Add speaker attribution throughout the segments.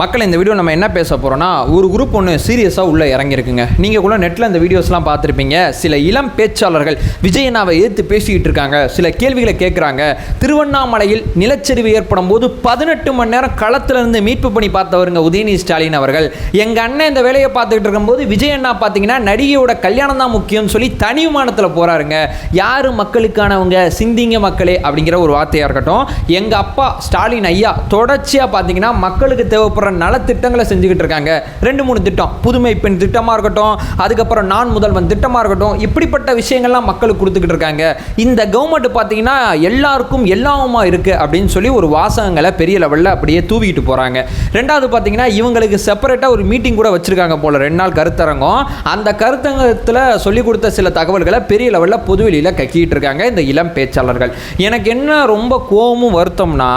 Speaker 1: மக்கள் இந்த வீடியோ நம்ம என்ன பேச போகிறோம்னா ஒரு குரூப் ஒன்று சீரியஸாக உள்ளே இறங்கியிருக்குங்க. நீங்கள் கூட நெட்டில் இந்த வீடியோஸ்லாம் பார்த்துருப்பீங்க. சில இளம் பேச்சாளர்கள் விஜயனாவை எதிர்த்து பேசிக்கிட்டு இருக்காங்க. சில கேள்விகளை கேட்குறாங்க திருவண்ணாமலையில் நிலச்சரிவு ஏற்படும் போது பதினெட்டு மணி நேரம் களத்திலிருந்து மீட்பு பண்ணி பார்த்தவருங்க உதயநிதி ஸ்டாலின் அவர்கள். எங்கள் அண்ணன் இந்த வேலையை பார்த்துக்கிட்டு இருக்கும்போது விஜயண்ணா பார்த்தீங்கன்னா நடிகையோட கல்யாணம் தான் முக்கியம்னு சொல்லி தனி விமானத்தில் போகிறாருங்க யார் மக்களுக்கானவங்க? சிந்திங்க மக்களே அப்படிங்கிற ஒரு வார்த்தையாக இருக்கட்டும். எங்கள் அப்பா ஸ்டாலின் ஐயா தொடர்ச்சியாக பார்த்தீங்கன்னா மக்களுக்கு தேவைப்படுற நலத்திட்டங்களை செஞ்சுக்கிட்டு இருக்காங்க. ரெண்டு மூணு திட்டம். புதுமை பெண் திட்டமாக இருக்கட்டும் அதுக்கப்புறம் நான் முதல்வன் திட்டமாக இருக்கட்டும் இப்படிப்பட்ட விஷயங்கள்லாம் மக்களுக்கு கொடுத்துக்கிட்டு இருக்காங்க. இந்த கவர்மெண்ட் பார்த்தீங்கன்னா எல்லாருக்கும் எல்லாமுமா இருக்குது அப்படின்னு சொல்லி ஒரு வாசகங்களை பெரிய லெவலில் அப்படியே தூவிக்கிட்டு போகிறாங்க ரெண்டாவது பார்த்தீங்கன்னா இவங்களுக்கு செப்பரேட்டாக ஒரு மீட்டிங் கூட வச்சுருக்காங்க போல். ரெண்டு நாள் கருத்தரங்கம். அந்த கருத்தரங்கத்தில் சொல்லிக் கொடுத்த சில தகவல்களை பெரிய லெவலில் பொதுவெளியில் கக்கிட்டு இருக்காங்க இந்த இளம் பேச்சாளர்கள். எனக்கு என்ன ரொம்ப கோபமும் வருத்தம்னா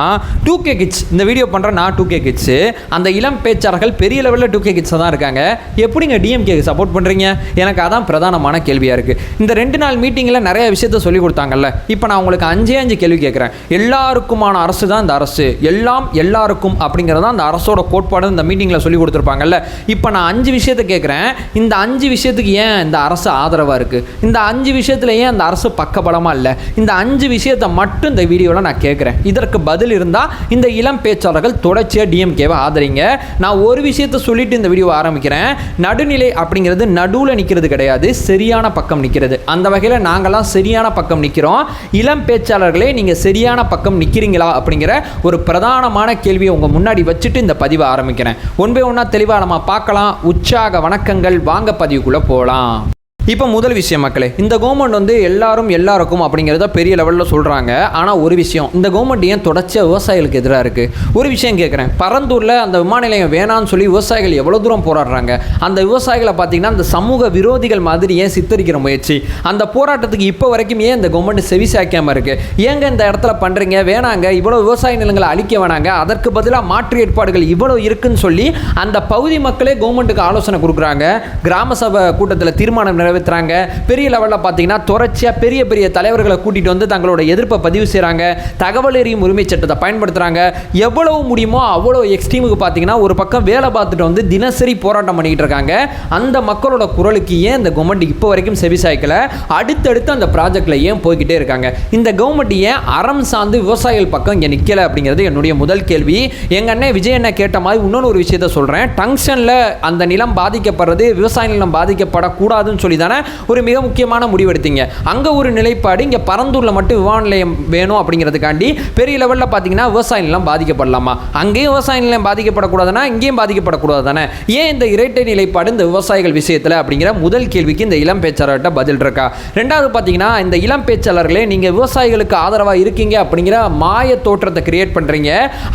Speaker 1: டூ கே கிட்ஸ் இந்த வீடியோ பண்ணுற நான் டூ கே கிட்ஸு அந்த இளம் பேச்சாளர்கள் பெரிய லெவலில் டூ கே கிட்ஸாக தான் இருக்காங்க. எப்படிங்க டிஎம்கேக்கு சப்போர்ட் பண்ணுறீங்க எனக்கு அதான் பிரதானமான கேள்வியாக இருக்குது இந்த ரெண்டு நாள் மீட்டிங்கில் நிறைய விஷயத்த சொல்லி கொடுத்தாங்கல்ல. இப்போ நான் உங்களுக்கு அஞ்சே அஞ்சு கேள்வி கேட்குறேன். எல்லாருக்குமான அரசு தான் இந்த அரசு. எல்லாம் எல்லாருக்கும் அப்படிங்கிறது தான் அந்த அரசோட கோட்பாடு இந்த மீட்டிங்கில் சொல்லி கொடுத்துருப்பாங்கல்ல. இப்போ நான் அஞ்சு விஷயத்தை கேட்குறேன். இந்த அஞ்சு விஷயத்துக்கு ஏன் இந்த அரசு ஆதரவாக இருக்குது இந்த அஞ்சு விஷயத்தில் ஏன் அந்த அரசு பக்கபலமாக இல்லை? இந்த அஞ்சு விஷயத்தை மட்டும் இந்த வீடியோவில் நான் கேட்குறேன். இதற்கு பதில் இருந்தால் இந்த இளம் பேச்சாளர்கள் தொடர்ச்சியாக டிஎம்கேவை ஆதரிங்க நான் ஒரு விஷயத்தை சொல்லிட்டு இந்த வீடியோ ஆரம்பிக்கிறேன். நடுநிலை அப்படிங்கிறது நடுவில் நிற்கிறது கிடையாது. சரியான பக்கம் நிற்கிறது அந்த வகையில் நாங்களாம் சரியான பக்கம் நிற்கிறோம் இளம் பேச்சாளர்களே நீங்கள் சரியான பக்கம் நிற்கிறீங்களா அப்படிங்கிற ஒரு பிரதானமான கேள்வியை உங்கள் முன்னாடி வச்சுட்டு இந்த பதிவை ஆரம்பிக்கிறேன். ஒன்பே ஒன்றா தெளிவாக நம்ம பார்க்கலாம். உற்சாக வணக்கங்கள். வாங்க பதிவுக்குள்ளே போகலாம் இப்போ முதல் விஷயம் மக்களே இந்த கவர்மெண்ட் வந்து எல்லாரும் எல்லாருக்கும் அப்படிங்கிறத பெரிய லெவலில் சொல்கிறாங்க ஆனால் ஒரு விஷயம் இந்த கவர்மெண்ட் ஏன் தொடர்ச்சியாக விவசாயிகளுக்கு எதிராக இருக்குது ஒரு விஷயம் கேட்குறேன் பரந்தூரில் அந்த விமான நிலையம் வேணான்னு சொல்லி விவசாயிகள் எவ்வளோ தூரம் போராடுறாங்க? அந்த விவசாயிகளை பார்த்தீங்கன்னா அந்த சமூக விரோதிகள் மாதிரி ஏன் சித்தரிக்கிற முயற்சி? அந்த போராட்டத்துக்கு இப்போ வரைக்கும் ஏன் இந்த கவர்மெண்ட் செவி சாய்க்காமல் இருக்குது ஏங்க இந்த இடத்துல பண்ணுறீங்க வேணாங்க இவ்வளோ விவசாய நிலங்களை அழிக்க வேணாங்க. அதற்கு பதிலாக மாற்று ஏற்பாடுகள் இவ்வளோ இருக்குன்னு சொல்லி அந்த பகுதி மக்களே கவர்மெண்ட்டுக்கு ஆலோசனை கொடுக்குறாங்க. கிராம சபை கூட்டத்தில் தீர்மானம் நிறைவேற்றுறாங்க பெரிய லெவலில் பார்த்தீங்கன்னா தொடர்ச்சியாக பெரிய பெரிய தலைவர்களை கூட்டிகிட்டு வந்து தங்களோட எதிர்ப்பை பதிவு செய்கிறாங்க தகவல் எறியும் உரிமை சட்டத்தை பயன்படுத்துகிறாங்க எவ்வளவு முடியுமோ அவ்வளோ எக்ஸ்ட்ரீமுக்கு பார்த்தீங்கன்னா ஒரு பக்கம் வேலை பார்த்துட்டு வந்து தினசரி போராட்டம் பண்ணிக்கிட்டு இருக்காங்க. அந்த மக்களோட குரலுக்கு ஏன் இந்த கவர்மெண்ட் இப்போ வரைக்கும் செவி சாய்க்கல அடுத்தடுத்து அந்த ப்ராஜெக்டில் ஏன் போய்கிட்டே இருக்காங்க? இந்த கவர்மெண்ட் ஏன் அறம் சார்ந்து விவசாயிகள் பக்கம் இங்கே நிற்கலை அப்படிங்கிறது என்னுடைய முதல் கேள்வி. எங்கள் அண்ணன் விஜய் அண்ணன் கேட்ட மாதிரி இன்னொன்று ஒரு விஷயத்த சொல்கிறேன் டங்ஷனில் அந்த நிலம் பாதிக்கப்படுறது விவசாய நிலம் பாதிக்கப்படக்கூடாதுன்னு சொல்லி தானே ஒரு மிக முக்கியமான முடிவெடுத்தீங்க. அங்கே ஒரு நிலைப்பாடு இங்கே பரந்தூரில் மட்டும் விமான நிலையம் வேணும் அப்படிங்கிறதுக்காண்டி பெரிய லெவலில் பார்த்தீங்கன்னா விவசாய நிலம் பாதிக்கப்படலாமா? அங்கேயும் விவசாய நிலம் பாதிக்கப்படக்கூடாதுன்னா இங்கேயும் பாதிக்கப்படக்கூடாது தானே? ஏன் இந்த இரட்டை நிலைப்பாடு இந்த விவசாயிகள் விஷயத்தில் அப்படிங்கிற முதல் கேள்விக்கு இந்த இளம் பேச்சாளர்கிட்ட பதில் இருக்கா? ரெண்டாவது பார்த்தீங்கன்னா இந்த இளம் பேச்சாளர்களே நீங்கள் விவசாயிகளுக்கு ஆதரவாக இருக்கீங்க அப்படிங்கிற மாய தோற்றத்தை கிரியேட் பண்ணுறீங்க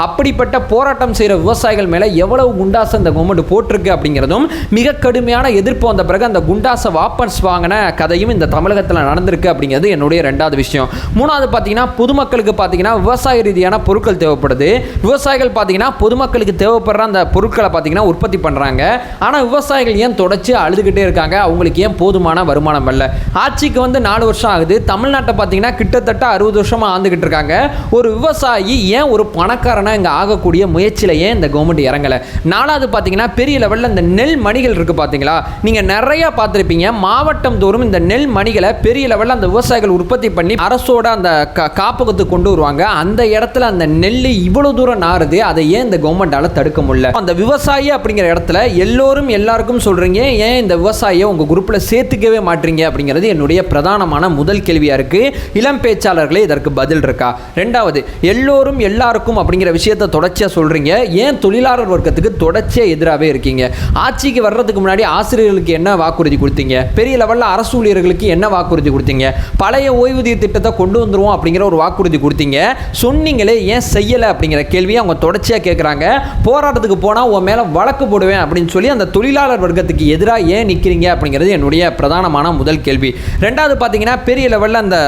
Speaker 1: அப்படிப்பட்ட போராட்டம் செய்கிற விவசாயிகள் மேலே எவ்வளவு குண்டாசை இந்த கவர்மெண்ட் போட்டிருக்கு அப்படிங்கிறதும் மிக கடுமையான எதிர்ப்பு வந்த பிறகு அந்த குண்டாசை வாபஸ் வாங்கின கதையும் இந்த தமிழகத்தில் நடந்திருக்கு அப்படிங்கிறது என்னுடைய ரெண்டாவது விஷயம். மூணாவது பார்த்தீங்கன்னா பொதுமக்களுக்கு பார்த்தீங்கன்னா விவசாய ரீதியான பொருட்கள் தேவைப்படுது. விவசாயிகள் பார்த்தீங்கன்னா பொதுமக்களுக்கு தேவைப்படுற அந்த பொருட்களை பார்த்தீங்கன்னா உற்பத்தி பண்ணுறாங்க ஆனால் விவசாயிகள் ஏன் தொடர்ச்சி அழுதுகிட்டே இருக்காங்க? அவங்களுக்கு ஏன் போதுமான வருமானம் இல்லை ஆட்சிக்கு வந்து நாலு வருஷம் ஆகுது. தமிழ்நாட்டை பார்த்தீங்கன்னா கிட்டத்தட்ட அறுபது வருஷமாக ஆண்டுகிட்டு இருக்காங்க. ஒரு விவசாயி ஏன் ஒரு பணக்காரனாக இங்கே ஆகக்கூடிய முயற்சியில் ஏன் இந்த கவர்மெண்ட் இறங்கலை? நாலாவது பார்த்தீங்கன்னா பெரிய லெவலில் இந்த நெல் மணிகள் இருக்குது பார்த்தீங்களா நீங்கள் நிறையா பார்த்துருப்பீங்க. மாவட்டம் தோறும் இந்த நெல் மணிகளை பெரிய லெவலில் அந்த விவசாயிகள் உற்பத்தி பண்ணி அரசோட அந்த கா- காப்பகத்துக்கு கொண்டு வருவாங்க. அந்த இடத்துல அந்த நெல் இவ்வளவு தூரம் நாறுது அதை ஏன் இந்த கவர்மெண்டால தடுக்க முடியல? அந்த விவசாயி அப்படிங்கிற இடத்துல எல்லோரும் எல்லாருக்கும் சொல்றீங்க ஏன் இந்த விவசாயியை உங்க குரூப்ல சேர்த்துக்கவே மாட்டீங்க? அப்படிங்கிறது என்னுடைய பிரதானமான முதல் கேள்வியா இருக்கு. இளம் பேச்சாளர்களே இதற்கு பதில் இருக்கா? ரெண்டாவது எல்லோரும் எல்லாருக்கும் அப்படிங்கிற விஷயத்தை தொடர்ச்சியா சொல்றீங்க. ஏன் தொழிலாளர் வர்க்கத்துக்கு தொடர்ச்சியா எதிராகவே இருக்கீங்க? ஆட்சிக்கு வர்றதுக்கு முன்னாடி ஆசிரியர்களுக்கு என்ன வாக்குறுதி கொடுத்தீங்க? பெரிய லெவலில் அரசு ஊழியர்களுக்கு என்ன வாக்குறுதி கொடுத்தீங்க? பழைய ஓய்வூதிய திட்டத்தை கொண்டு வந்துருவோம் அப்படிங்கிற ஒரு வாக்குறுதி கொடுத்தீங்க. சொன்னீங்களே ஏன் செய்யலை அப்படிங்கிற கேள்வியை அவங்க தொடர்ச்சியாக கேட்குறாங்க போராட்டத்துக்கு போனால் உன் மேலே வழக்கு போடுவேன் அப்படின்னு சொல்லி அந்த தொழிலாளர் வர்க்கத்துக்கு எதிராக ஏன் நிற்கிறீங்க அப்படிங்கிறது என்னுடைய பிரதானமான முதல் கேள்வி. ரெண்டாவது பார்த்தீங்கன்னா பெரிய லெவலில் அந்த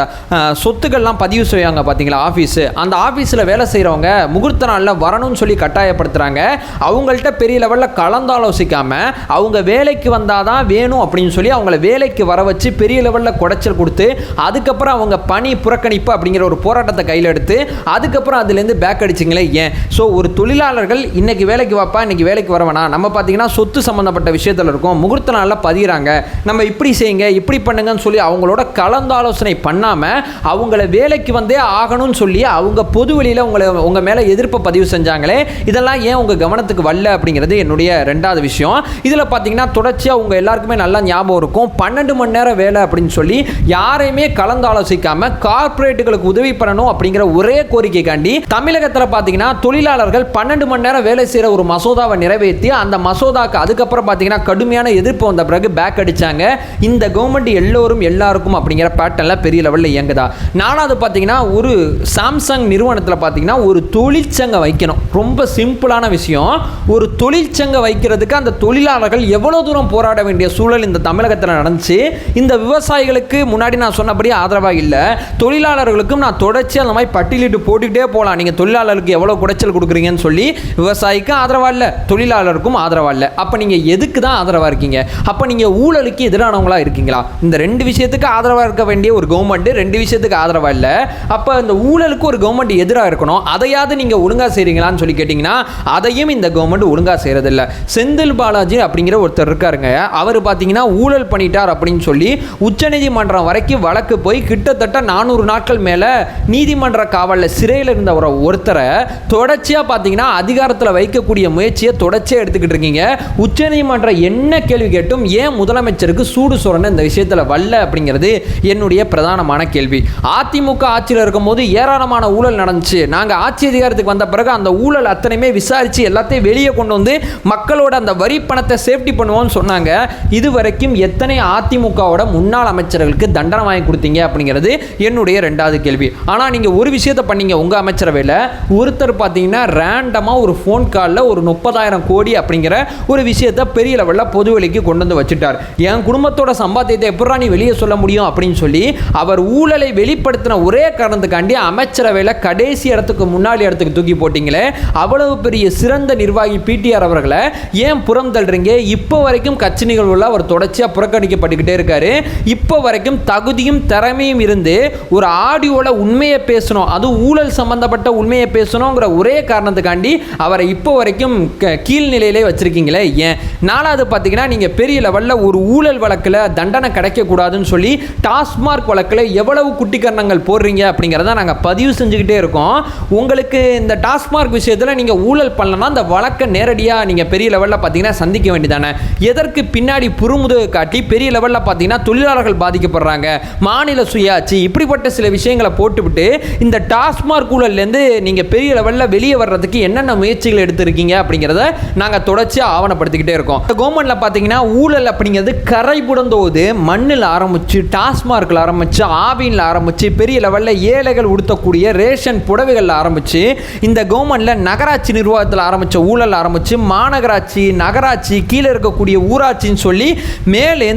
Speaker 1: சொத்துக்கள்லாம் பதிவு செய்வாங்க பார்த்தீங்களா ஆஃபீஸு அந்த ஆஃபீஸில் வேலை செய்கிறவங்க முகூர்த்த நாளில் வரணும்னு சொல்லி கட்டாயப்படுத்துகிறாங்க அவங்கள்ட்ட பெரிய லெவலில் கலந்தாலோசிக்காமல் அவங்க வேலைக்கு வந்தால் தான் வேணும் அப்படின்னு சொல்லி அவங்கள வேலைக்கு வர வச்சு பெரிய லெவலில் குடைச்சல் கொடுத்து அதுக்கப்புறம் அவங்க பணி புறக்கணிப்பு அப்படிங்கிற ஒரு போராட்டத்தை கையில் எடுத்து அதுக்கப்புறம் அதுலேருந்து பேக் அடிச்சிங்களே ஏன்? ஸோ ஒரு தொழிலாளர்கள் இன்றைக்கி வேலைக்கு வாப்பா இன்றைக்கி வேலைக்கு வரவேனா நம்ம பார்த்தீங்கன்னா சொத்து சம்மந்தப்பட்ட விஷயத்தில் இருக்கும். முகூர்த்த நாளில் பதிகிறாங்க நம்ம இப்படி செய்யுங்க இப்படி பண்ணுங்கன்னு சொல்லி அவங்களோட கலந்தாலோசனை பண்ணாமல் அவங்கள வேலைக்கு வந்தே ஆகணும்னு சொல்லி அவங்க பொது வெளியில் உங்களை உங்கள் மேலே எதிர்ப்பை பதிவு செஞ்சாங்களே இதெல்லாம் ஏன் உங்கள் கவனத்துக்கு வரல அப்படிங்கிறது என்னுடைய ரெண்டாவது விஷயம். இதில் பார்த்தீங்கன்னா தொடர்ச்சியாக உங்கள் எல்லாருக்குமே நல்லா ஞாபகம் இருக்கும். பன்னெண்டு மணி நேரம் வேலை அப்படின்னு சொல்லி யாரையுமே கலந்தாலோசிக்காம கார்ப்பரேட்டுகளுக்கு உதவி பண்ணணும் அப்படிங்கிற ஒரே கோரிக்கைக்காண்டி தமிழகத்தில் பார்த்தீங்கன்னா தொழிலாளர்கள் பன்னெண்டு மணி நேரம் வேலை செய்கிற ஒரு மசோதாவை நிறைவேற்றி அந்த மசோதாக்கு அதுக்கப்புறம் பார்த்தீங்கன்னா கடுமையான எதிர்ப்பு வந்த பிறகு பேக் அடிச்சாங்க. இந்த கவர்மெண்ட் எல்லோரும் எல்லாருக்கும் அப்படிங்கிற பேட்டர்னில் பெரிய லெவலில் இயங்குதா? நாலாவது பார்த்தீங்கன்னா ஒரு சாம்சங் நிறுவனத்தில் பார்த்தீங்கன்னா ஒரு தொழிற்சங்கம் வைக்கணும். ரொம்ப சிம்பிளான விஷயம். ஒரு தொழிற்சங்கம் வைக்கிறதுக்கு அந்த தொழிலாளர்கள் எவ்வளோ தூரம் போராட வேண்டிய சூழல் இந்த தமிழகத்தில் நடந்துச்சு. இந்த விவசாயிகளுக்கு முன்னாடி நான் சொன்னபடி ஆதரவாக இல்லை. தொழிலாளர்களுக்கும் நான் தொடர்ச்சி அந்த மாதிரி பட்டியலிட்டு போட்டுக்கிட்டே போகலாம் நீங்கள் தொழிலாளர்களுக்கு எவ்வளோ குடைச்சல் கொடுக்குறீங்கன்னு சொல்லி விவசாயிக்கும் ஆதரவாக இல்லை. தொழிலாளருக்கும் ஆதரவாக இல்லை. அப்போ நீங்கள் எதுக்கு தான் ஆதரவாக இருக்கீங்க? அப்போ நீங்கள் ஊழலுக்கு எதிரானவங்களாக இருக்கீங்களா? இந்த ரெண்டு விஷயத்துக்கு ஆதரவாக இருக்க வேண்டிய ஒரு கவர்மெண்ட் ரெண்டு விஷயத்துக்கு ஆதரவாக இல்லை. அப்போ இந்த ஊழலுக்கு ஒரு கவர்மெண்ட் எதிராக இருக்கணும். அதையாவது நீங்கள் ஒழுங்காக செய்கிறீங்களான்னு சொல்லி கேட்டிங்கன்னா அதையும் இந்த கவர்மெண்ட் ஒழுங்காக செய்கிறதில்ல செந்தில் பாலாஜி அப்படிங்கிற ஒருத்தர் இருக்காருங்க. அவர் பார்த்தீங்கன்னா ஊழல் பண்ணிட்டார் அப்படின்னு சொல்லி உச்சநீதிமன்றம் வரைக்கும் வழக்கு போய் கிட்டத்தட்ட நானூறு நாட்கள் மேலே நீதிமன்ற காவலில் சிறையில் இருந்த ஒரு ஒருத்தரை தொடர்ச்சியாக பார்த்தீங்கன்னா அதிகாரத்தில் வைக்கக்கூடிய முயற்சியை தொடர்ச்சியாக எடுத்துக்கிட்டு இருக்கீங்க. உச்சநீதிமன்றம் என்ன கேள்வி கேட்டும் ஏன் முதலமைச்சருக்கு சூடு சொரண இந்த விஷயத்தில் வல்ல அப்படிங்கிறது என்னுடைய பிரதானமான கேள்வி. அதிமுக ஆட்சியில் இருக்கும்போது ஏராளமான ஊழல் நடந்துச்சு. நாங்கள் ஆட்சி அதிகாரத்துக்கு வந்த பிறகு அந்த ஊழல் அத்தனையுமே விசாரித்து எல்லாத்தையும் வெளியே கொண்டு வந்து மக்களோட அந்த வரி பணத்தை சேஃப்டி பண்ணுவோம்னு சொன்னாங்க. இது வரைக்கும் எத்தனை அதிமுகவோட முன்னாள் அமைச்சர்களுக்கு தண்டனை வாங்கி கொடுத்தீங்க அப்படிங்கிறது என்னுடைய ரெண்டாவது கேள்வி. ஆனால் நீங்கள் ஒரு விஷயத்தை பண்ணீங்க உங்கள் அமைச்சரவையில் ஒருத்தர் பார்த்தீங்கன்னா ரேண்டமாக ஒரு ஃபோன் காலில் ஒரு முப்பதாயிரம் கோடி அப்படிங்கிற ஒரு விஷயத்தை பெரிய லெவலில் பொதுவெளிக்கு கொண்டு வந்து வச்சுட்டார். என் குடும்பத்தோட சம்பாத்தியத்தை எப்படா நீ வெளியே சொல்ல முடியும் அப்படின்னு சொல்லி அவர் ஊழலை வெளிப்படுத்தின ஒரே காரணத்துக்காண்டி அமைச்சரவையில் கடைசி இடத்துக்கு முன்னாடி இடத்துக்கு தூக்கி போட்டீங்களே அவ்வளவு பெரிய சிறந்த நிர்வாகி பிடிஆர் அவர்களை ஏன் புறம் தள்ளுறீங்க இப்போ வரைக்கும் கட்சி நிகழ்வுல அவர் தொடர்ச்சியாக புறக்கணிக்கப்பட்டுக்கிட்டே இருக்காரு. இப்போ வரைக்கும் தகுதியும் திறமையும் இருந்து ஒரு ஆடியோவில் உண்மையை பேசணும் அது ஊழல் சம்பந்தப்பட்ட உண்மையை பேசணுங்கிற ஒரே காரணத்துக்காண்டி அவரை இப்போ வரைக்கும் க- கீழ்நிலையிலே வச்சிருக்கீங்களே. ஏன்? நாலாவது பார்த்தீங்கன்னா நீங்கள் பெரிய லெவலில் ஒரு ஊழல் வழக்கில் தண்டனை கிடைக்கக்கூடாதுன்னு சொல்லி டாஸ்மார்க் வழக்கில் எவ்வளவு குட்டிக்கரணங்கள் போடுறீங்க அப்படிங்கிறத நாங்கள் பதிவு செஞ்சுக்கிட்டே இருக்கோம். உங்களுக்கு இந்த டாஸ்மார்க் விஷயத்தில் நீங்கள் ஊழல் பண்ணலன்னா அந்த வழக்கை நேரடியாக நீங்கள் பெரிய லெவலில் பார்த்தீங்கன்னா சந்திக்க வேண்டியதானே. எதற்கு பின்னாடி புறமுதுகு காட்டி பெரிய லெவலில் பார்த்தீங்கன்னா தொழிலாளர்கள் பாதிக்கப்படுறாங்க. மாநில சுயாட்சி இப்படிப்பட்ட சில விஷயங்களை போட்டுவிட்டு இந்த டாஸ்மார்க் ஊழல்லேருந்து நீங்கள் பெரிய லெவலில் வெளியே வர்றதுக்கு என்னென்ன முயற்சிகள் எடுத்திருக்கீங்க அப்படிங்கிறத நாங்கள் தொடர்ச்சியாக ஆவணப்படுத்திக்கிட்டே இருக்கோம். இந்த கவர்மெண்ட்டில் பார்த்தீங்கன்னா ஊழல் அப்படிங்கிறது கரை புடந்தோது மண்ணில் ஆரம்பித்து டாஸ்மார்க்கில் ஆரம்பித்து ஆவியில் ஆரம்பித்து பெரிய லெவலில் ஏழைகள் உடுத்தக்கூடிய ரேஷன் புடவைகளில் ஆரம்பித்து இந்த கவர்மெண்ட்டில் நகராட்சி நிர்வாகத்தில் ஆரம்பித்த ஊழல் ஆரம்பித்து மாநகராட்சி நகராட்சி கீழே இருக்கக்கூடிய ஊராட்சின்னு சொல்லி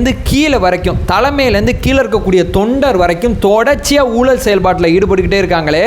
Speaker 1: மேலேருந்து கீழே வரைக்கும் தலைமையிலேருந்து கீழே இருக்கக்கூடிய தொண்டர் வரைக்கும் தொடர்ச்சியாக ஊழல் செயல்பாட்டில் ஈடுபட்டுக்கிட்டே இருக்காங்களே.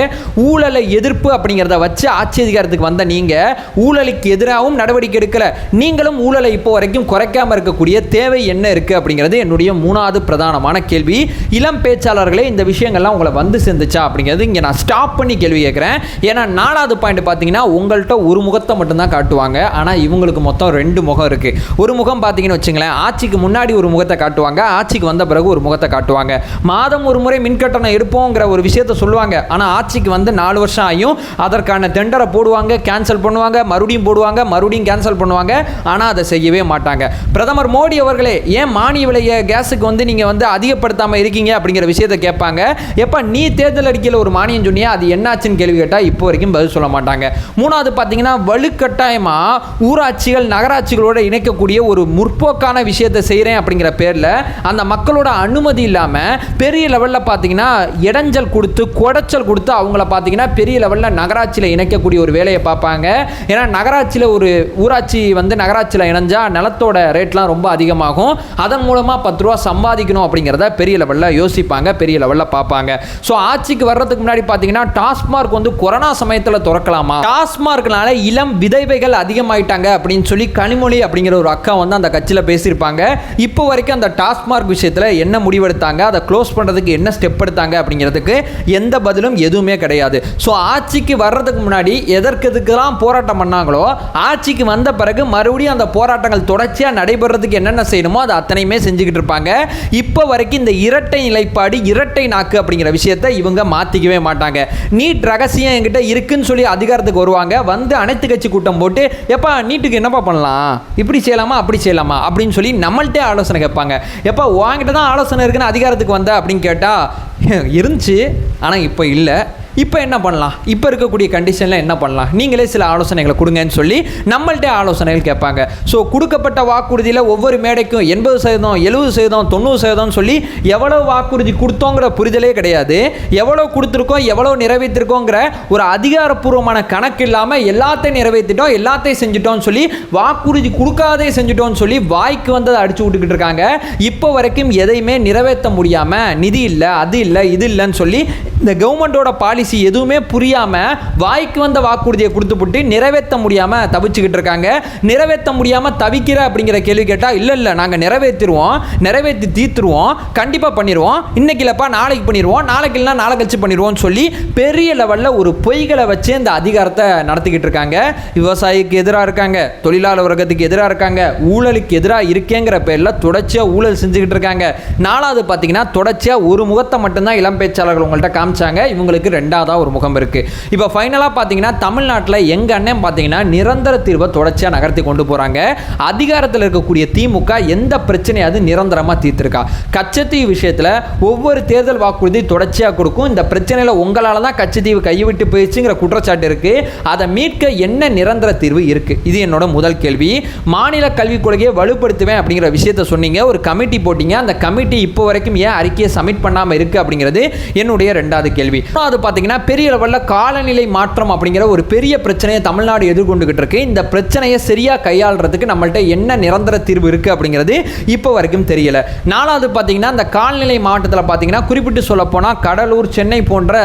Speaker 1: ஊழலை எதிர்ப்பு அப்படிங்கிறத வச்சு ஆட்சி அதிகாரத்துக்கு வந்த நீங்கள் ஊழலுக்கு எதிராகவும் நடவடிக்கை எடுக்கல. நீங்களும் ஊழலை இப்போ வரைக்கும் குறைக்காம இருக்கக்கூடிய தேவை என்ன இருக்குது அப்படிங்கிறது என்னுடைய மூணாவது பிரதானமான கேள்வி. இளம் பேச்சாளர்களே இந்த விஷயங்கள்லாம் உங்களை வந்து சேர்ந்துச்சா அப்படிங்கிறது இங்கே நான் ஸ்டாப் பண்ணி கேள்வி கேட்குறேன். ஏன்னா நாலாவது பாயிண்ட் பார்த்தீங்கன்னா உங்கள்கிட்ட ஒரு முகத்தை மட்டும்தான் காட்டுவாங்க. ஆனால் இவங்களுக்கு மொத்தம் ரெண்டு முகம் இருக்குது ஒரு முகம் பார்த்தீங்கன்னு வச்சுங்களேன் ஆட்சிக்கு முன்னாடி ஒரு முகத்தை காட்டுவாங்க. ஆட்சிக்கு வந்த பிறகு ஒரு முகத்தை காட்டுவாங்க. மாதம் ஒரு முறை மின்கட்டணம் எடுப்போங்கிற ஒரு விஷயத்த சொல்லுவாங்க. ஆனால் ஆட்சிக்கு வந்து நாலு வருஷம் ஆகியும் அதற்கான டெண்டரை போடுவாங்க கேன்சல் பண்ணுவாங்க மறுபடியும் போடுவாங்க மறுபடியும் கேன்சல் பண்ணுவாங்க. ஆனால் அதை செய்யவே மாட்டாங்க. பிரதமர் மோடி அவர்களே ஏன் மானிய விலையை கேஸுக்கு வந்து நீங்கள் வந்து அதிகப்படுத்தாமல் இருக்கீங்க அப்படிங்கிற விஷயத்தை கேட்பாங்க. எப்போ நீ தேர்தல் அறிக்கையில் ஒரு மானியம் சொன்னியா அது என்னாச்சுன்னு கேள்வி கேட்டால் இப்போ வரைக்கும் பதில் சொல்ல மாட்டாங்க. மூணாவது பார்த்தீங்கன்னா வலுக்கட்டாயமாக ஊராட்சிகள் நகராட்சிகளோட இணைக்கக்கூடிய ஒரு முற்போக்கான விஷயத்தை செய்கிறேன் அப்படிங்கிற பேரில் அந்த மக்களோட அனுமதி இல்லாமல் பெரிய லெவலில் பார்த்தீங்கன்னா இடைஞ்சல் கொடுத்து குடைச்சல் கொடுத்து அவங்கள பார்த்தீங்கன்னா பெரிய லெவலில் நகராட்சியில் இணைக்கக்கூடிய ஒரு வேலையை பார்ப்பாங்க. ஏன்னா நகராட்சியில் ஒரு ஊராட்சி வந்து நகராட்சியில் இணைஞ்சால் நிலத்தோட ரேட்லாம் ரொம்ப அதிகமாகும். அதன் மூலமாக பத்து ரூபா சம்பாதிக்கணும் அப்படிங்கிறத பெரிய லெவலில் யோசிப்பாங்க பெரிய லெவலில் பார்ப்பாங்க. ஸோ ஆட்சிக்கு வர்றதுக்கு முன்னாடி பார்த்தீங்கன்னா டாஸ்மார்க் வந்து கொரோனா சமயத்தில் திறக்கலாமா? டாஸ்மார்க்னால இளம் விதைவைகள் அதிகமாயிட்டாங்க அப்படின்னு சொல்லி கனிமொழி அப்படிங்கிற ஒரு அக்கா வந்து அந்த கட்சியில் பேசியிருப்பாங்க. இப்போ வரைக்கும் வரைக்கும் அந்த டாஸ்மார்க் விஷயத்தில் என்ன முடிவெடுத்தாங்க அதை க்ளோஸ் பண்ணுறதுக்கு என்ன ஸ்டெப் எடுத்தாங்க அப்படிங்கிறதுக்கு எந்த பதிலும் எதுவுமே கிடையாது. ஸோ ஆட்சிக்கு வர்றதுக்கு முன்னாடி எதற்கு எதுக்கெல்லாம் போராட்டம் பண்ணாங்களோ ஆட்சிக்கு வந்த பிறகு மறுபடியும் அந்த போராட்டங்கள் தொடர்ச்சியாக நடைபெறதுக்கு என்னென்ன செய்யணுமோ அதை அத்தனையுமே செஞ்சுக்கிட்டு இருப்பாங்க. இப்போ வரைக்கும் இந்த இரட்டை நிலைப்பாடு இரட்டை நாக்கு அப்படிங்கிற விஷயத்தை இவங்க மாற்றிக்கவே மாட்டாங்க. நீட் ரகசியம் என்கிட்ட இருக்குன்னு சொல்லி அதிகாரத்துக்கு வருவாங்க. வந்து அனைத்து கட்சி கூட்டம் போட்டு எப்பா நீட்டுக்கு என்னப்பா பண்ணலாம்? இப்படி செய்யலாமா? அப்படி செய்யலாமா? அப்படின்னு சொல்லி நம்மள்கிட்ட ஆலோசனை கேட்பாங்க எப்போ உங்ககிட்ட தான் ஆலோசனை இருக்குன்னு அதிகாரத்துக்கு வந்த அப்படின்னு கேட்டால் இருந்துச்சு ஆனால் இப்போ இல்லை. இப்போ என்ன பண்ணலாம்? இப்போ இருக்கக்கூடிய கண்டிஷனில் என்ன பண்ணலாம்? நீங்களே சில ஆலோசனைகளை கொடுங்கன்னு சொல்லி நம்மள்ட்ட ஆலோசனைகள் கேட்பாங்க. ஸோ கொடுக்கப்பட்ட வாக்குறுதியில் ஒவ்வொரு மேடைக்கும் எண்பது சதவீதம் எழுபது சதவீதம் தொண்ணூறு சதவீதம் சொல்லி எவ்வளோ வாக்குறுதி கொடுத்தோங்கிற புரிதலே கிடையாது. எவ்வளோ கொடுத்துருக்கோம் எவ்வளோ நிறைவேற்றிருக்கோங்கிற ஒரு அதிகாரப்பூர்வமான கணக்கு இல்லாமல் எல்லாத்தையும் நிறைவேற்றிட்டோம் எல்லாத்தையும் செஞ்சுட்டோம்னு சொல்லி வாக்குறுதி கொடுக்காதே செஞ்சுட்டோம்னு சொல்லி வாய்க்கு வந்ததை அடிச்சு விட்டுக்கிட்டு இருக்காங்க. இப்போ வரைக்கும் எதையுமே நிறைவேற்ற முடியாமல் நிதி இல்லை அது இல்லை இது இல்லைன்னு சொல்லி இந்த கவர்மெண்ட்டோட பாலிசி எதுவுமே புரியாமல் வாய்க்கு வந்த வாக்குறுதியை கொடுத்துப்புட்டு நிறைவேற்ற முடியாமல் தவிச்சுக்கிட்டு இருக்காங்க. நிறைவேற்ற முடியாமல் தவிக்கிற அப்படிங்கிற கேள்வி கேட்டால் இல்லை இல்லை நாங்கள் நிறைவேற்றிடுவோம் நிறைவேற்றி தீர்த்துருவோம். கண்டிப்பாக பண்ணிடுவோம் இன்னைக்கு இல்லைப்பா நாளைக்கு பண்ணிடுவோம் நாளைக்கு இல்லைனா நாளை கழிச்சு பண்ணிடுவோம்னு சொல்லி பெரிய லெவலில் ஒரு பொய்களை வச்சு இந்த அதிகாரத்தை நடத்திக்கிட்டு இருக்காங்க. விவசாயிக்கு எதிராக இருக்காங்க. தொழிலாளர் வர்க்கத்துக்கு எதிராக இருக்காங்க. ஊழலுக்கு எதிராக இருக்கேங்கிற பேரில் தொடர்ச்சியாக ஊழல் செஞ்சுக்கிட்டு இருக்காங்க. நாலாவது பார்த்தீங்கன்னா தொடர்ச்சியாக ஒரு முகத்தை மட்டும்தான் இளம் பேச்சாளர்கள் உங்கள்கிட்ட காமிச்சாங்க. இவங்களுக்கு ரெண்டாவதாக ஒரு முகம் இருக்குது இப்போ ஃபைனலாக பார்த்தீங்கன்னா தமிழ்நாட்டில் எங்கள் அண்ணன் பார்த்தீங்கன்னா நிரந்தர தீர்வை தொடர்ச்சியாக நகர்த்தி கொண்டு போகிறாங்க அதிகாரத்தில் இருக்கக்கூடிய திமுக எந்த பிரச்சனையாவது நிரந்தரமாக தீர்த்திருக்கா? கச்சத்தீவு விஷயத்தில் ஒவ்வொரு தேர்தல் வாக்குறுதி தொடர்ச்சியாக கொடுக்கும். இந்த பிரச்சனையில் உங்களால் தான் கச்சத்தீவு கைவிட்டு போயிடுச்சுங்கிற குற்றச்சாட்டு இருக்குது அதை மீட்க என்ன நிரந்தர தீர்வு இருக்குது இது என்னோட முதல் கேள்வி. மாநில கல்விக் கொள்கையை வலுப்படுத்துவேன் அப்படிங்கிற விஷயத்த சொன்னீங்க. ஒரு கமிட்டி போட்டீங்க. அந்த கமிட்டி இப்போ வரைக்கும் ஏன் அறிக்கையை சப்மிட் பண்ணாமல் இருக்குது அப்படிங்கிறது என்னுடைய ரெண்டாவது கேள்வி. அது பார்த்தீங்கன்னா பெரிய லெவலில் காலநிலை மாற்றம் அப்படிங்கிற ஒரு பெரிய பிரச்சனையை தமிழ்நாடு எதிர்கொண்டுகிட்டு இருக்கு. இந்த பிரச்சனையை சரியாக கையாளுறதுக்கு நம்மள்ட்ட என்ன நிரந்தர தீர்வு இருக்குது அப்படிங்கிறது இப்போ வரைக்கும் தெரியல. நாலாவது பார்த்தீங்கன்னா இந்த காலநிலை மாவட்டத்தில் பார்த்தீங்கன்னா குறிப்பிட்டு சொல்லப்போனால் கடலூர் சென்னை போன்ற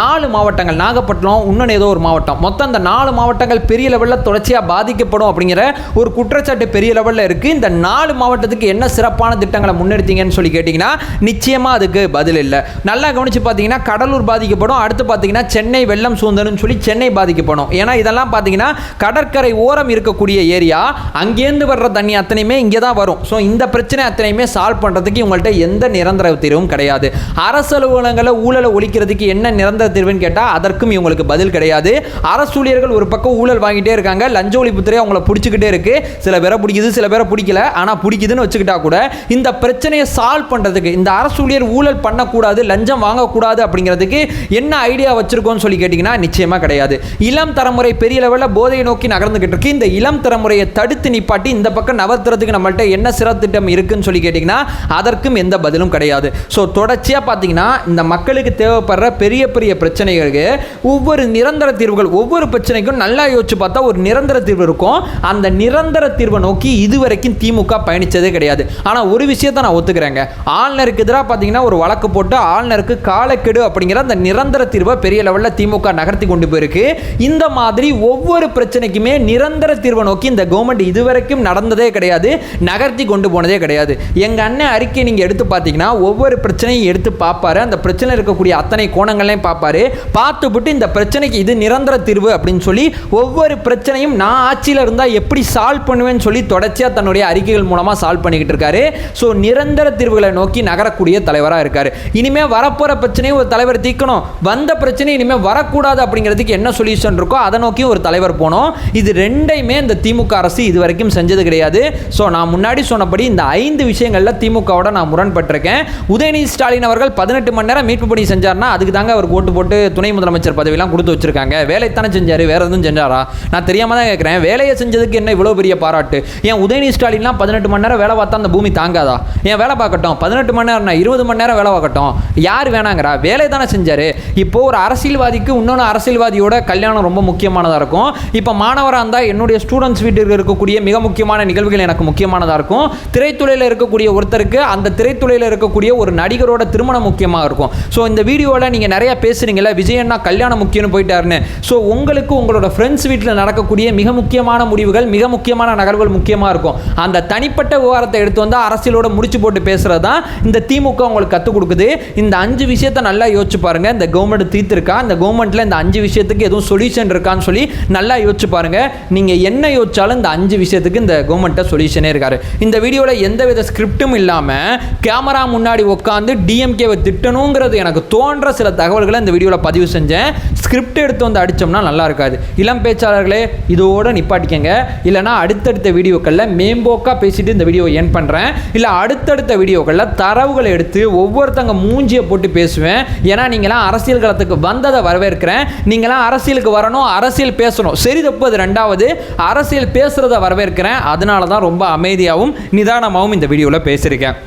Speaker 1: நாலு மாவட்டங்கள் நாகப்பட்டினம் இன்னொன்று ஏதோ ஒரு மாவட்டம். மொத்தம் இந்த நாலு மாவட்டங்கள் பெரிய லெவலில் தொடர்ச்சியாக பாதிக்கப்படும் அப்படிங்கிற ஒரு குற்றச்சாட்டு பெரிய லெவலில் இருக்குது இந்த நாலு மாவட்டத்துக்கு என்ன சிறப்பான திட்டங்களை முன்னெடுத்தீங்கன்னு சொல்லி கேட்டிங்கன்னா நிச்சயமாக அதுக்கு பதில் இல்லை. நல்லா கவனித்து பார்த்தீங்கன்னா கடலூர் பாதிக்கப்படும். அடுத்து பார்த்தீங்கன்னா சென்னை வெள்ளம் சூழ்ந்ததுன்னு சொல்லி சென்னை பாதிக்கப்படும். ஏன்னா இதெல்லாம் பார்த்தீங்கன்னா கடற்கரை ஓரம் இருக்கக்கூடிய ஏரியா. அங்கேருந்து வர்ற தண்ணி அத்தனையுமே இங்கே தான் வரும். ஸோ இந்த பிரச்சனை அத்தனையுமே சால்வ் பண்ணுறதுக்கு உங்கள்கிட்ட எந்த நிரந்தர தீர்வும் கிடையாது. அரசு அலுவலகங்களில் ஊழலை ஒழிக்கிறதுக்கு என்ன நிரந்தர தீர்வுன்னு கேட்டால் அதற்கும் இவங்களுக்கு பதில் கிடையாது. அரசு ஊழியர்கள் ஒரு பக்கம் ஊழல் வாங்கிட்டே இருக்காங்க. லஞ்ச ஒழிப்புத்துறை அவங்கள பிடிச்சிக்கிட்டே இருக்கு. சில பேரை பிடிக்குது சில பேரை பிடிக்கல. ஆனால் பிடிக்குதுன்னு வச்சுக்கிட்டா கூட இந்த பிரச்சனையை சால்வ் பண்ணுறதுக்கு இந்த அரசு ஊழியர் ஊழல் பண்ணக்கூடாது லஞ்சம் வாங்கக்கூடாது அப்படிங்கிறதுக்கு என்ன ஐடியா வச்சிருக்கோம்னு சொல்லி கேட்டிங்கன்னா நிச்சயமாக கிடையாது. இளம் தலைமுறை பெரிய லெவலில் போதையை நோக்கி நகர்ந்துகிட்டு இருக்கு. இந்த இளம் தலைமுறையை தடுத்து நிப்பாட்டி இந்த பக்கம் நகர்த்துறதுக்கு நம்மள்ட்ட என்ன சிறத்திட்டம் இருக்குன்னு சொல்லி கேட்டிங்கன்னா அதற்கும் எந்த பதிலும் கிடையாது. ஸோ தொடர்ச்சியாக பார்த்தீங்கன்னா இந்த மக்களுக்கு தேவைப்படுற பெரிய பெரிய பிரச்சனைகளுக்கு ஒவ்வொரு நிரந்தர தீர்வுகள் ஒவ்வொரு பிரச்சனைக்கும் நல்லா யோசிச்சு பார்த்தா ஒரு நிரந்தர தீர்வு இருக்கும். அந்த நிரந்தர தீர்வை நோக்கி இதுவரைக்கும் திமுக பயணிச்சதே கிடையாது. ஆனால் ஒரு விஷயத்தை நான் ஒத்துக்கிறேங்க. ஆளுநருக்கு எதிராக பார்த்தீங்கன்னா ஒரு வழக்கு போட்டு ஆளுநருக்கு காலக்கெடு அப்படிங்கிற அந்த நிரந்தர தீர்வை பெரிய லெவலில் திமுக நகர்த்தி கொண்டு போயிருக்கு. இந்த மாதிரி ஒவ்வொரு பிரச்சனைக்குமே நிரந்தர தீர்வை நோக்கி இந்த கவர்மெண்ட் இதுவரைக்கும் நடந்ததே கிடையாது நகர்த்தி கொண்டு போனதே கிடையாது. எங்கள் அண்ணன் அறிக்கை நீங்கள் எடுத்து பார்த்தீங்கன்னா ஒவ்வொரு பிரச்சனையும் எடுத்து பார்ப்பாரு. அந்த பிரச்சனை இருக்கக்கூடிய அத்தனை கோணங்களையும் பார்ப்பாரு. பார்த்துவிட்டு இந்த பிரச்சனைக்கு இது நிரந்தர தீர்வு அப்படின்னு சொல்லி ஒவ்வொரு பிரச்சனையும் நான் ஆட்சியில் இருந்தால் எப்படி சால்வ் பண்ணுவேன்னு சொல்லி தொடர்ச்சியாக தன்னுடைய அறிக்கைகள் மூலமாக சால்வ் பண்ணிக்கிட்டு இருக்காரு. ஸோ நிரந்தர தீர்வுகளை நோக்கி நகரக்கூடிய தலைவராக இருக்காரு. இனிமேல் வரப்போகிற பிரச்சனையை ஒரு தலைவர் தலைவர் தீர்க்கணும் வந்த பிரச்சனை இனிமேல் வரக்கூடாது அப்படிங்கிறதுக்கு என்ன சொல்யூஷன் இருக்கோ அதை நோக்கி ஒரு தலைவர் போனோம். இது ரெண்டையுமே இந்த திமுக அரசு இது வரைக்கும் செஞ்சது கிடையாது. ஸோ நான் முன்னாடி சொன்னபடி இந்த ஐந்து விஷயங்களில் திமுகவோட நான் முரண்பட்டிருக்கேன். உதயநிதி ஸ்டாலின் அவர்கள் பதினெட்டு மணி நேரம் மீட்பு பணி செஞ்சார்னா அதுக்கு தாங்க அவர் ஓட்டு போட்டு துணை முதலமைச்சர் பதவியெல்லாம் கொடுத்து வச்சிருக்காங்க. வேலைத்தானே செஞ்சார் வேற எதுவும் செஞ்சாரா? நான் தெரியாம தான் கேட்குறேன் வேலையை செஞ்சதுக்கு என்ன இவ்வளோ பெரிய பாராட்டு? ஏன் உதயநிதி ஸ்டாலின்லாம் பதினெட்டு மணி நேரம் வேலை பார்த்தா அந்த பூமி தாங்காதா? ஏன் வேலை பார்க்கட்டும். பதினெட்டு மணி நேரம் இருபது மணி நேரம் வேலை பார்க்கட்டும். யார் வேணாங்கிறா? வேலை தானே செஞ்சார். இப்போ ஒரு அரசியல்வாதிக்கு இன்னொன்று அரசியல்வாதியோட கல்யாணம் ரொம்ப முக்கியமானதாக இருக்கும். இப்போ மாணவராக இருந்தால் என்னுடைய ஸ்டூடெண்ட்ஸ் வீட்டில் இருக்கக்கூடிய மிக முக்கியமான நிகழ்வுகள் எனக்கு முக்கியமானதாக இருக்கும். திரைத்துறையில் இருக்கக்கூடிய ஒருத்தருக்கு அந்த திரைத்துறையில் இருக்கக்கூடிய ஒரு நடிகரோட திருமணம் முக்கியமாக இருக்கும். ஸோ இந்த வீடியோவில் நீங்கள் நிறைய பேசுகிறீங்களா விஜயண்ணா கல்யாணம் முக்கியம்னு போயிட்டாருன்னு. ஸோ உங்களுக்கு உங்களோட ஃப்ரெண்ட்ஸ் வீட்டில் நடக்கக்கூடிய மிக முக்கியமான முடிவுகள் மிக முக்கியமான நகர்வுகள் முக்கியமாக இருக்கும். அந்த தனிப்பட்ட விவகாரத்தை எடுத்து வந்தால் அரசியலோட முடிச்சு போட்டு பேசுகிறது தான் இந்த திமுக உங்களுக்கு கற்றுக் கொடுக்குது. இந்த அஞ்சு விஷயத்தை நல்லா யோசிச்சு பாருங்க இந்த கவர்மெண்ட் தீர்த்திருக்கா? இந்த கவர்மெண்ட்ல இந்த அஞ்சு விஷயத்துக்கு எதுவும் சொல்யூஷன் இருக்கான்னு சொல்லி நல்லா யோசிச்சு பாருங்க. நீங்கள் என்ன யோசிச்சாலும் இந்த அஞ்சு விஷயத்துக்கு இந்த கவர்மெண்ட்டை சொல்யூஷனே இருக்காரு. இந்த வீடியோவில் எந்தவித ஸ்கிரிப்டும் இல்லாமல் கேமரா முன்னாடி உட்காந்து டிஎம்கேவை திட்டணுங்கிறது எனக்கு தோன்ற சில தகவல்களை இந்த வீடியோவில் பதிவு செஞ்சேன். ஸ்கிரிப்ட் எடுத்து வந்து அடித்தோம்னா நல்லா இருக்காது. இளம் பேச்சாளர்களே இதோட நிப்பாட்டிக்கங்க. இல்லைனா அடுத்தடுத்த வீடியோக்களில் மேம்போக்காக பேசிட்டு இந்த வீடியோ என் பண்ணுறேன் இல்லை அடுத்தடுத்த வீடியோக்களில் தரவுகளை எடுத்து ஒவ்வொருத்தங்க மூஞ்சியை போட்டு பேசுவேன். ஏன்னா நீங்களாம் அரசியல் களத்துக்கு வந்ததை வரவேற்கிறேன். நீங்களாம் அரசியலுக்கு வரணும் அரசியல் பேசணும். சரி தப்பு அது ரெண்டாவது அரசியல் பேசுகிறத வரவேற்கிறேன். அதனால தான் ரொம்ப அமைதியாகவும் நிதானமாகவும் இந்த வீடியோவில் பேசியிருக்கேன்.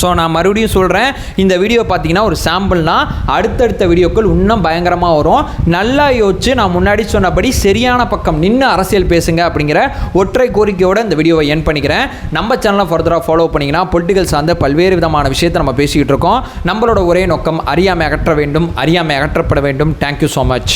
Speaker 1: ஸோ நான் மறுபடியும் சொல்கிறேன் இந்த வீடியோ பார்த்தீங்கன்னா ஒரு சாம்பிள்னா அடுத்தடுத்த வீடியோக்கள் இன்னும் பயங்கரமாக வரும். நல்லா யோசிச்சு நான் முன்னாடி சொன்னபடி சரியான பக்கம் நின்று அரசியல் பேசுங்க அப்படிங்கிற ஒற்றை கோரிக்கையோட இந்த வீடியோவை என் பண்ணிக்கிறேன். நம்ம சேனலை ஃபர்தராக ஃபாலோ பண்ணிங்கன்னா பொலிட்டிக்கல் சார்ந்த பல்வேறு விதமான விஷயத்தை நம்ம பேசிக்கிட்டு இருக்கோம். நம்மளோட ஒரே நோக்கம் அறியாமை அகற்ற வேண்டும் அறியாமை அகற்றப்பட வேண்டும். Thank you so much